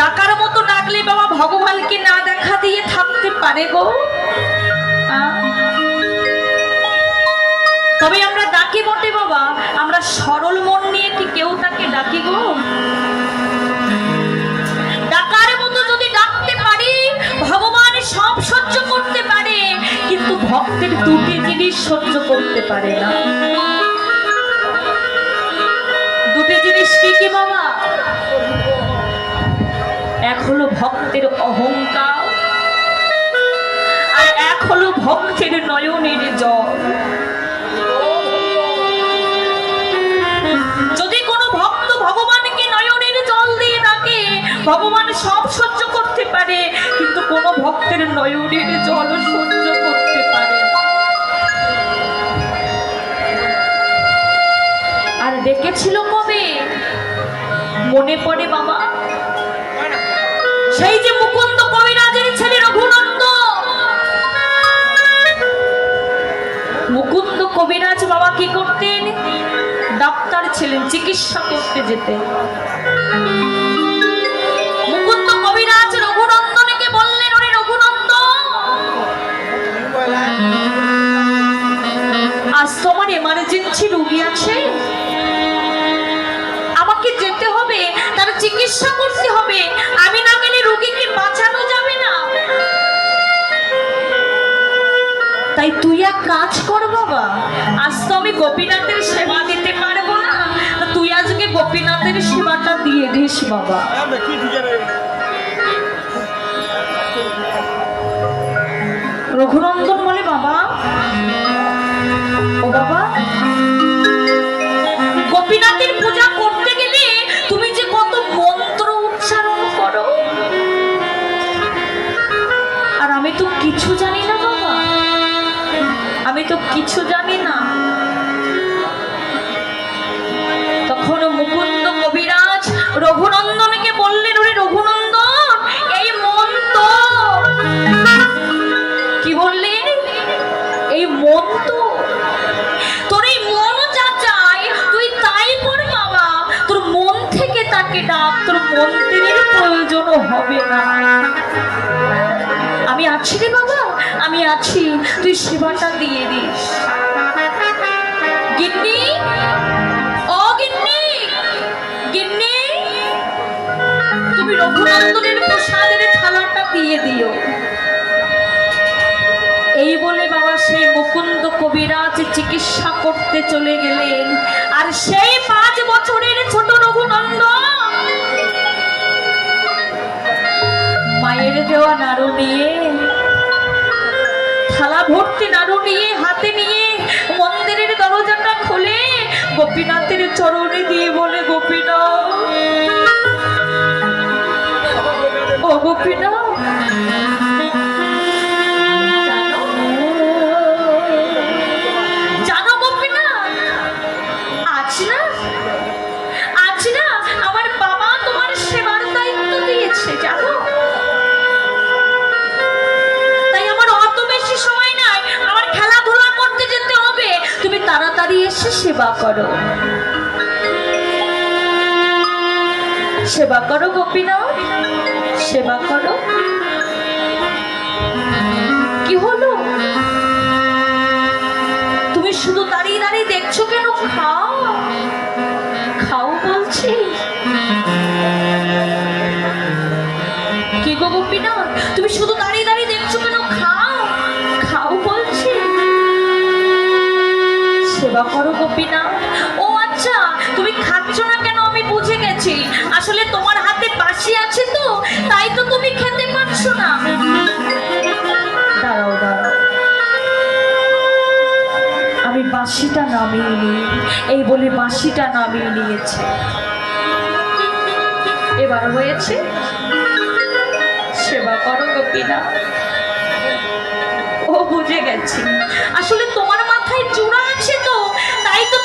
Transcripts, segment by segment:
ডাকার মতো ডাকলে বাবা ভগবানকে না দেখা দিয়ে থাকতে পারে গো? তবে আমরা ডাকি বটে বাবা, আমরা সরল মন নিয়ে কি কেউ তাকে ডাকি গো? ডাকার মতো যদি ডাকতে পারি, ভগবান সব সহ্য করতে পারে, কিন্তু ভক্তের দুটি জিনিস সহ্য করতে পারে না। দুটি জিনিস কি কি বাবা? হলো ভক্তের অহংকার, আর এক হলো ভক্তের নয়নের জল। যদি কোনো ভক্ত ভগবানকে নয়নের জল দিয়ে ডাকে, ভগবান সব সহ্য করতে পারে, কিন্তু কোনো ভক্তের নয়নের জল সহ্য করতে পারে আর ডেকেছিল কবে? মনে পড়ে বাবা সেই যে মুকুন্দ কবিরাজের ছেলে রঘুনন্দ মুকুন্দ কবিরাজ বাবা কি করতেন? ডাক্তার ছিলেন, চিকিৎসা করতে যেতেন। মুকুন্দ কবিরাজ রঘুনন্দনকে বললেন, ওরে রঘুনন্দ, আজ তোমার এমার্জেন্সি রুগী আছে। আমাকে যেতে হবে, তার চিকিৎসা করতে হবে। আমি তাই তুই এক কাজ কর বাবা। আজ তো আমি গোপীনাথের সেবা দিতে পারব না। তুই আজকে গোপীনাথের সেবাটা দিয়ে দিস বাবা। রঘুনন্দন বলে, বাবা, ও বাবা তো কিছু জানি না। তখন মুকুন্দ কবিরাজ রঘুনন্দনকে বললেন, ওরে রঘুনন্দন, এই মন তো কি বললেন এই মন তো তোর এই মন যা চাই তুই তাই কর বাবা। তোর মন থেকে তাকে ডাক, তোর মন্ত্রের প্রয়োজনও হবে না। আমি আছি রে বাবা। আমি আছি, তুই সেবাটা দিয়ে দিস। গিন্নি? ও গিন্নি? গিন্নি? তুমি রঘুনন্দনের প্রসাদের থালাটা দিয়ে দিও। এই বলে বাবা সেই মুকুন্দ কবিরাজ চিকিৎসা করতে চলে গেলেন। আর সেই পাঁচ বছরের ছোট রঘুনন্দ মায়ের দেওয়া নাড়ু নিয়ে থালা ভর্তি নাড়ু নিয়ে, হাতে নিয়ে, মন্দিরের দরজাটা খুলে গোপীনাথের চরণে দিয়ে বলে, গোপীনাথ, ও গোপীনাথ তাড়াতাড়ি এসে সেবা করো। সেবা করো গোপীনাথ, সেবা করো। কি হলো? তুমি শুধু দাঁড়িয়ে দাঁড়িয়ে দেখছ কেন? খাও। খাও বলছি। কি গো গোপীনাথ? তুমি শুধু দাঁড়িয়ে দাঁড়িয়ে গেছি আসলে তোমার হাতে বাসি আছে তো, তাই তো তুমি খেতে পারছ না। দাঁড়াও দাঁড়াও। আমি বাঁশিটা নামিয়ে নিই। এই বলে বাঁশিটা নামিয়ে নিয়েছে। এবার হয়েছে, সেবা করো গোপীনা ও বুঝে গেছি। আসলে তোমার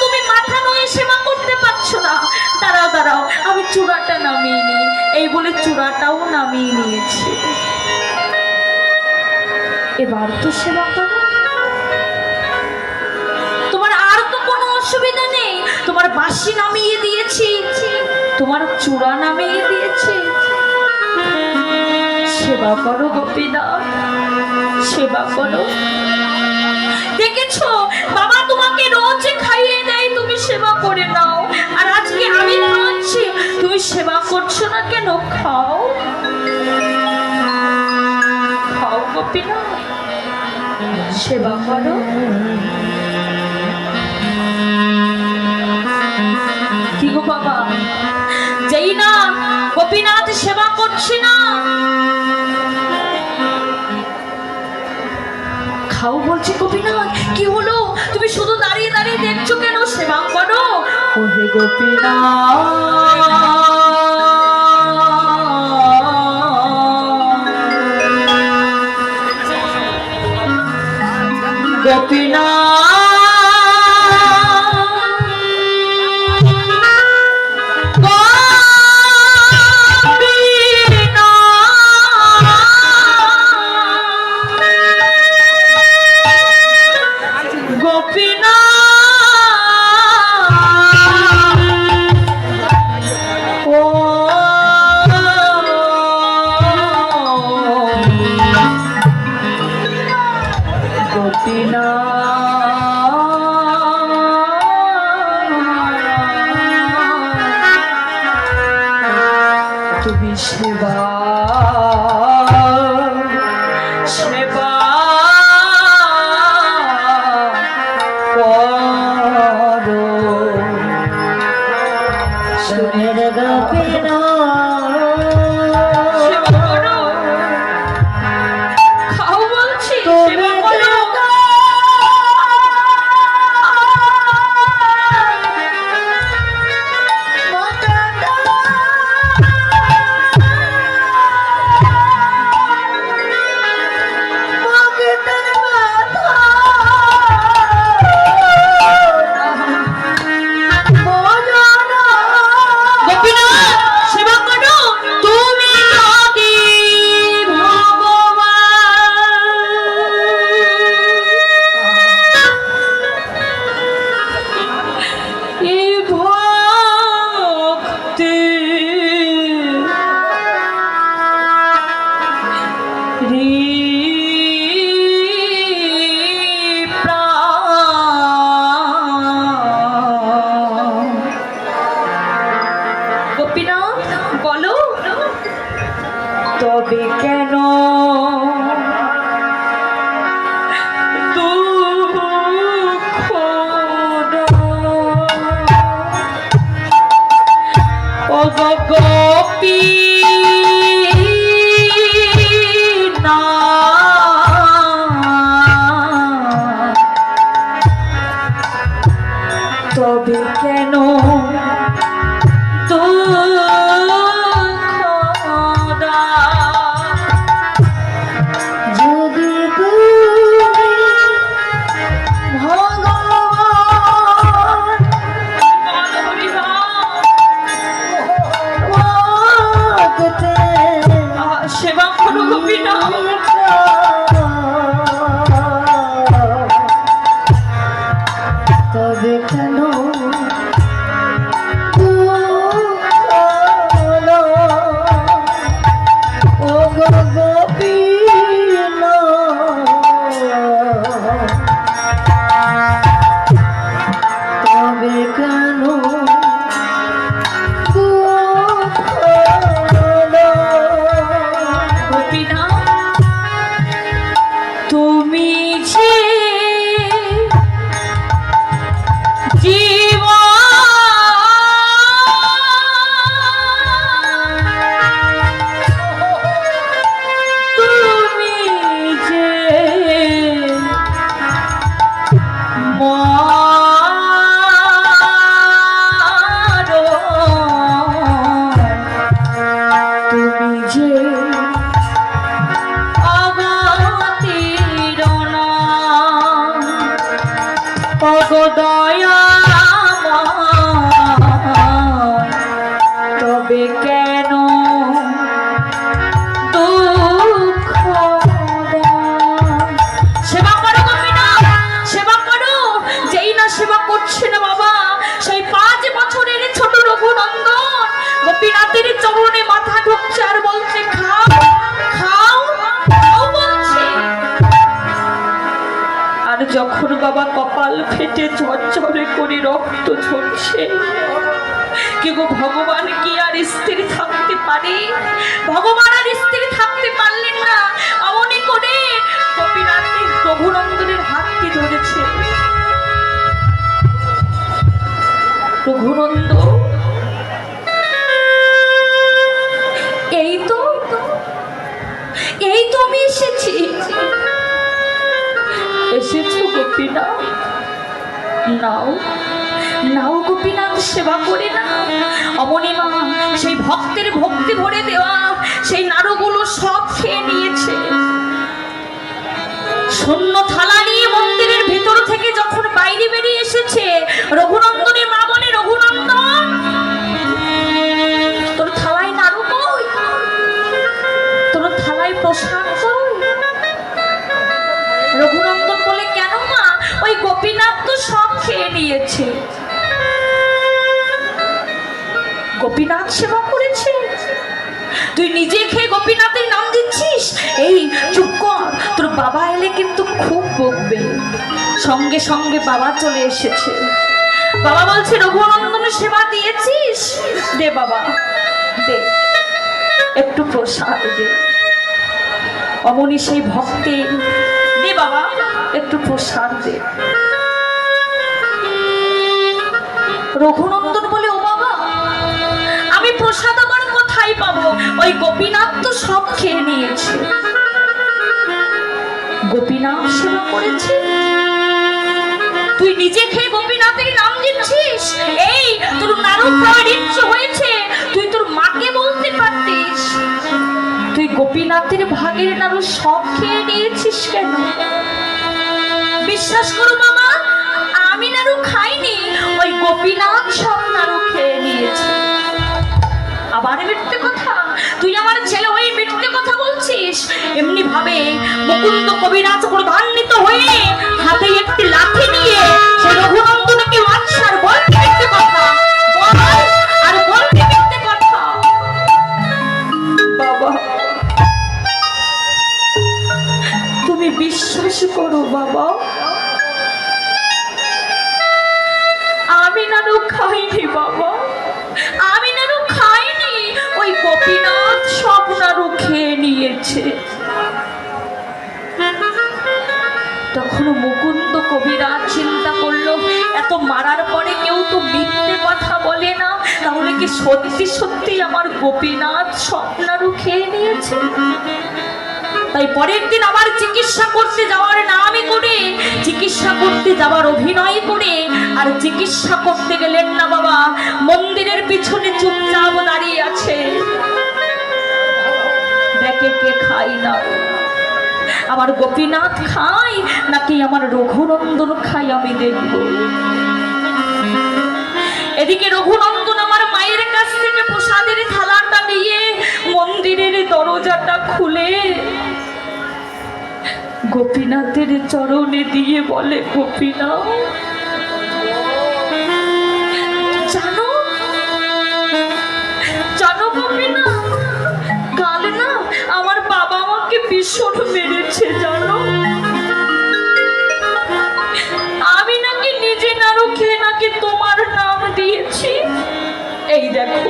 তুমি মাথা নয়ে সেবা করতে পারছ না। দাঁড়াও দাঁড়াও, আমি চূড়াটা নামিয়ে নিই। এই বলে চূড়াটাও নামিয়ে নিয়েছি। এবার তো সেবা করো। তোমার আর তো কোনো অসুবিধা নেই। তোমার বাঁশি নামিয়ে দিয়েছি। তোমার চূড়া নামিয়ে দিয়েছি। সেবা করো গোপীনাথ, সেবা করো। দেখেছ? বাবা তোমাকে রোজ খাইয়ে দেয়, তুমি সেবা করে নাও। আর আজকে আমি খাচ্ছি, তুমি সেবা করছ না কেন? খাও। খাও গোপীনাথ। সেবা করো। কি গো বাবা? যেই না গোপীনাথ সেবা করছি না। খাও বলছি, গোপীনাথ, কি হলো? তুমি শুধু দাঁড়িয়ে দাঁড়িয়ে দেখছ কেন? সেবা করো ওহে গোপীনাথ। গোপীনাথ কপাল ফেটে ঝরঝরে করে রক্ত ঝরছে। কি গো ভগবান, কি আর স্থির থাকতে পারে? ভগবান আর স্থির থাকতে পারলেন না। এমনই করে ধরেছে। এই তো এই তো আমি এসেছি। এসেছ গোপীনাথ নাও নাও গোপীনাথ সেবা করে না। অমনি মা, সেই ভক্তের ভক্তি ভরে দেওয়া, সেই নাড়ুগুলো সব খেয়ে নিয়েছে। শূন্য থালা নিয়ে মন্দিরের ভেতর থেকে যখন বাইরে বেরিয়ে এসেছে রঘুনন্দনের বাবা এলে কিন্তু খুব বকবে। সঙ্গে সঙ্গে বাবা চলে এসেছে। বাবা বলছে, রঘুনন্দনের সেবা দিয়েছিস? দে বাবা, দে। একটু প্রসাদ দে। অমনি সেই ভক্তে, দে বাবা, একটু প্রসাদ দে। রঘুনন্দন বলে, ও বাবা, আমি প্রসাদ আবার কোথায় পাবো? ওই গোপীনাথ তো সব খেয়ে নিয়েছে। গোপীনাথ সেবা করেছে? তুই নিজে খেয়ে গোপীনাথের নাম দিচ্ছিস এই, তোর নারদ খাওয়ার ইচ্ছে হয়েছে। তুই তোর মাকে বলতে পারতিস। তুই গোপীনাথের ভাগের নাড়ু সব খেয়ে নিয়েছিস কেন? বিশ্বাস করো মামা, আমি নাড়ু খাইনি, ওই গোপীনাথ সব নাড়ু খেয়ে নিয়েছে। আবার মিথ্যে কথা, তুই আমার ছেলে এমনি ভাবে মুকুন্দ কবিরাজ প্রধান্বিত হয়ে হাতে একটি লাঠি নিয়ে সে রঘুনন্দনকে বলতে মিথ্যে কথা তুমি বিশ্বাস করো বাবা। আমি নানু খাইনি বাবা। নিয়েছে তখন মুকুন্দ কবিরাজ চিন্তা করল, এত মারার পরে কেউ তো মিথ্যে কথা বলে না? তাহলে কি সত্যি সত্যি আমার গোপীনাথ সব নাড়ু খেয়ে নিয়েছে? তাই পরের দিন আবার চিকিৎসা করতে যাওয়ার নামই করে, চিকিৎসা করতে যাওয়ার অভিনয় করে, আর চিকিৎসা করতে গেলেন না বাবা, মন্দিরের পিছনে চুপচাপ দাঁড়িয়ে আছে। দেখে কে খাই না? আমার গোপীনাথ খাই, নাকি আমার রঘুনন্দন খাই আমি দেখব? এদিকে রঘুনন্দন আমার মায়ের কাছ থেকে প্রসাদের থালাটা নিয়ে মন্দিরের দরজাটা খুলে গোপীনাথের চরণে দিয়ে বলে, গোপীনাথ এই দেখো,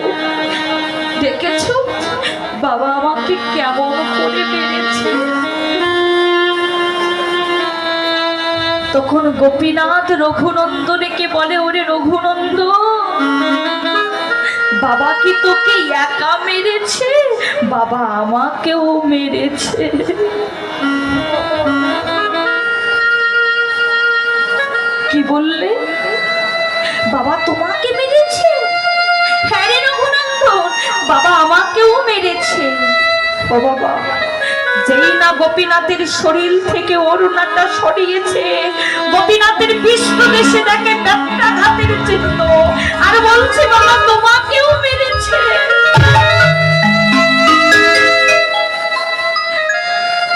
দেখেছ? বাবা আমাকে কেমন করে মেরেছে। তখন গোপীনাথ রঘুনন্দনকে বলে, ওরে রঘুনন্দ, বাবা কি তোকে একা মেরেছে? বাবা আমাকেও মেরেছে। কি বললে? বাবা তোমাকে মেরেছে? রে রঘুনন্দন বাবা আমাকেও মেরেছে। ও বাবা। যেই না গোপীনাথের শরীর থেকে অরুণাটা সরিয়েছে গোপীনাথের বিষ্ণু দেশে দেখে ব্যত্যাঘাতের চিহ্ন। আর বলছে বাবা তোমাকেও মেরেছে।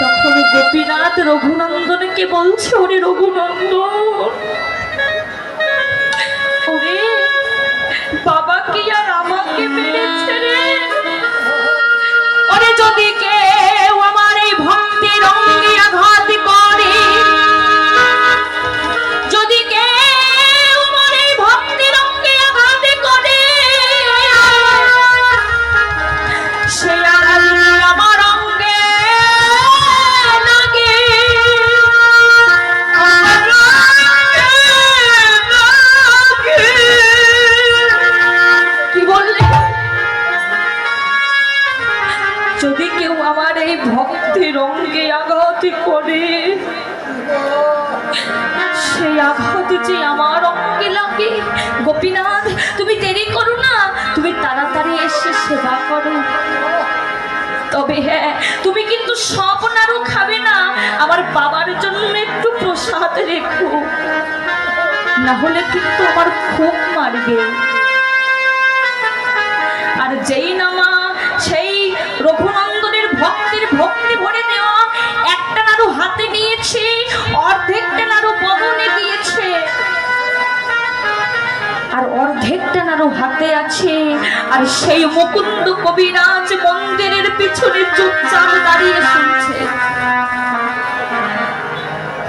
তখন গোপীনাথ রঘুনন্দনকে বলছে ওরে রঘুনন্দন ওরে বাবা কি আর আমাকে মেরেছে? এই ভক্তির অঙ্গে আঘাত করে। সেই আঘাত যে আমার অঙ্গে লাগে। গোপীনাথ, তুমি দেরি করো না। তুমি তাড়াতাড়ি এসে সেবা করো। তবে হ্যাঁ তুমি কিন্তু সব নাড়ু খাবে না। আমার বাবার জন্য একটু প্রসাদ রেখো। না হলে কিন্তু আমার খুব মারবে। আর যেই নামা হাতে নিয়েছে অর্ধেকটা নাড়ু বদনে দিয়েছে। আর অর্ধেকটা নাড়ু হাতে আছে, আর সেই মুকুন্দ কবিরাজ মন্দিরের পিছনে চুপচাপ দাঁড়িয়ে শুনছে।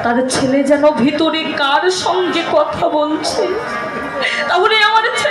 তার ছেলে যেন ভিতরে কার সঙ্গে কথা বলছে? তাহলে আমার ছেলে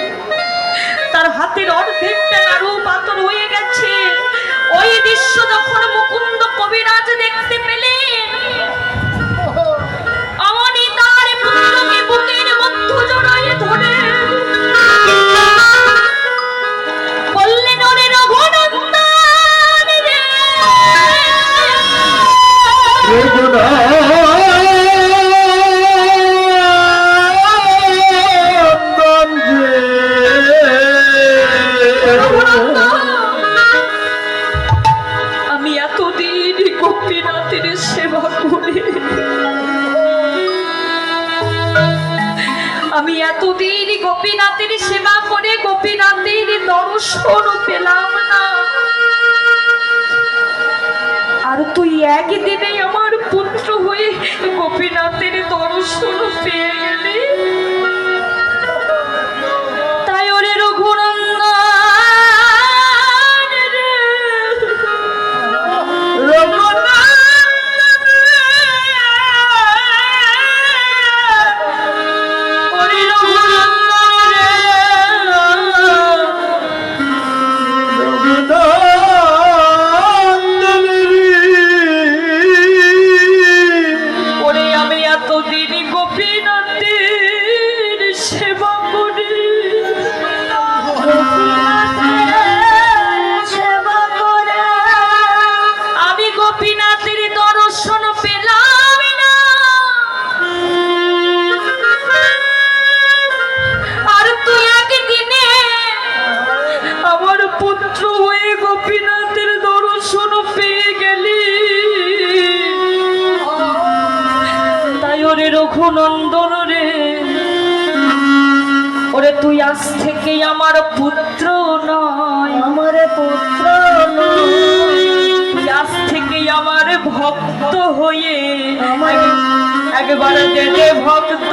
তার হাতের অর্ধেকটা নাড়ু পাথর হয়ে গেছে। ওই দৃশ্য যখন মুকুন্দ কবিরাজ দেখতে পেলেন হয়ে একবার যেতে ভক্ত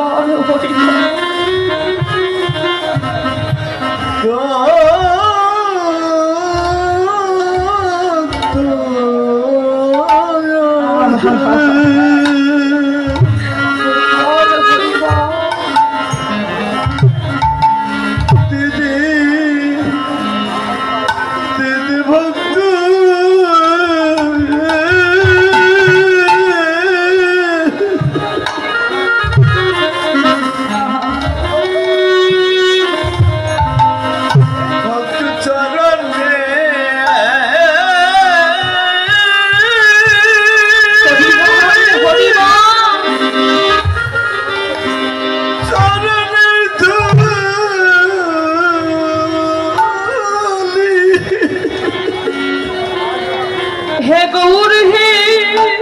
বড় হরি Hallelujah.